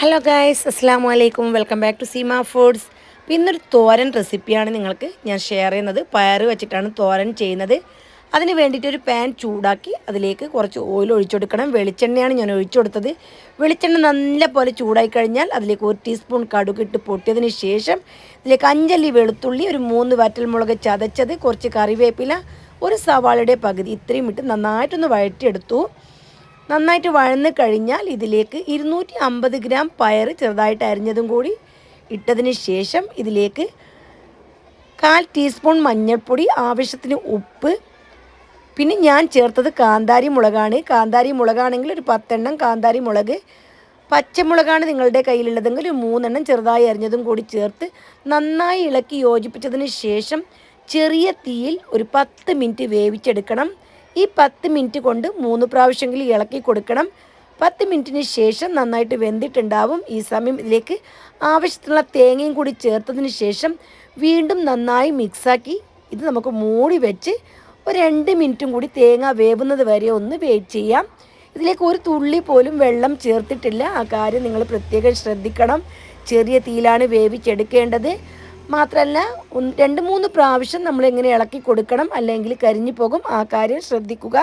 Hello guys അസ്സാം വലൈക്കും welcome back to Seema foods അപ്പോൾ ഇന്നൊരു തോരൻ റെസിപ്പിയാണ് നിങ്ങൾക്ക് ഞാൻ ഷെയർ ചെയ്യുന്നത്. പയർ വെച്ചിട്ടാണ് തോരൻ ചെയ്യുന്നത്. അതിന് വേണ്ടിയിട്ട് ഒരു പാൻ ചൂടാക്കി അതിലേക്ക് കുറച്ച് ഓയിൽ ഒഴിച്ചെടുക്കണം. വെളിച്ചെണ്ണയാണ് ഞാൻ ഒഴിച്ചു കൊടുത്തത് വെളിച്ചെണ്ണ നല്ല പോലെ ചൂടായി കഴിഞ്ഞാൽ അതിലേക്ക് ഒരു ടീസ്പൂൺ കടുക് ഇട്ട് പൊട്ടിയതിന് ശേഷം ഇതിലേക്ക് അഞ്ചല്ലി വെളുത്തുള്ളി ഒരു മൂന്ന് വറ്റൽമുളക് ചതച്ചത് കുറച്ച് കറിവേപ്പില ഒരു സവാളയുടെ പകുതി ഇത്രയും ഇട്ട് നന്നായിട്ടൊന്ന് വഴറ്റിയെടുത്തു. നന്നായിട്ട് വഴന്ന് കഴിഞ്ഞാൽ ഇതിലേക്ക് ഇരുന്നൂറ്റി അമ്പത് ഗ്രാം പയർ ചെറുതായിട്ട് അരിഞ്ഞതും കൂടി ഇട്ടതിന് ശേഷം ഇതിലേക്ക് കാൽ ടീസ്പൂൺ മഞ്ഞൾപ്പൊടി ആവശ്യത്തിന് ഉപ്പ് പിന്നെ ഞാൻ ചേർത്തത് കാന്താരി മുളകാണ്. കാന്താരി മുളകാണെങ്കിൽ ഒരു പത്തെണ്ണം കാന്താരി മുളക്. പച്ചമുളകാണ് നിങ്ങളുടെ കയ്യിലുള്ളതെങ്കിൽ ഒരു മൂന്നെണ്ണം ചെറുതായി അരിഞ്ഞതും കൂടി ചേർത്ത് നന്നായി ഇളക്കി യോജിപ്പിച്ചതിന് ശേഷം ചെറിയ തീയിൽ ഒരു പത്ത് മിനിറ്റ് വേവിച്ചെടുക്കണം. ഈ പത്ത് മിനിറ്റ് കൊണ്ട് മൂന്ന് പ്രാവശ്യമെങ്കിലും ഇളക്കി കൊടുക്കണം. പത്ത് മിനിറ്റിന് ശേഷം നന്നായിട്ട് വെന്തിട്ടുണ്ടാവും. ഈ സമയം ഇതിലേക്ക് ആവശ്യത്തിനുള്ള തേങ്ങയും കൂടി ചേർത്തതിന് ശേഷം വീണ്ടും നന്നായി മിക്സാക്കി ഇത് നമുക്ക് മൂടി വെച്ച് ഒരു രണ്ട് മിനിറ്റും കൂടി തേങ്ങ വേവുന്നത് വരെ ഒന്ന് വെയിറ്റ് ചെയ്യാം. ഇതിലേക്ക് ഒരു തുള്ളി പോലും വെള്ളം ചേർത്തിട്ടില്ല. ആ കാര്യം നിങ്ങൾ പ്രത്യേകം ശ്രദ്ധിക്കണം. ചെറിയ തീയിലാണ് വേവിച്ചെടുക്കേണ്ടത്. മാത്രമല്ല രണ്ട് മൂന്ന് പ്രാവശ്യം നമ്മൾ എങ്ങനെ ഇളക്കി കൊടുക്കണം. അല്ലെങ്കിൽ കരിഞ്ഞു പോകും. ആ കാര്യം ശ്രദ്ധിക്കുക.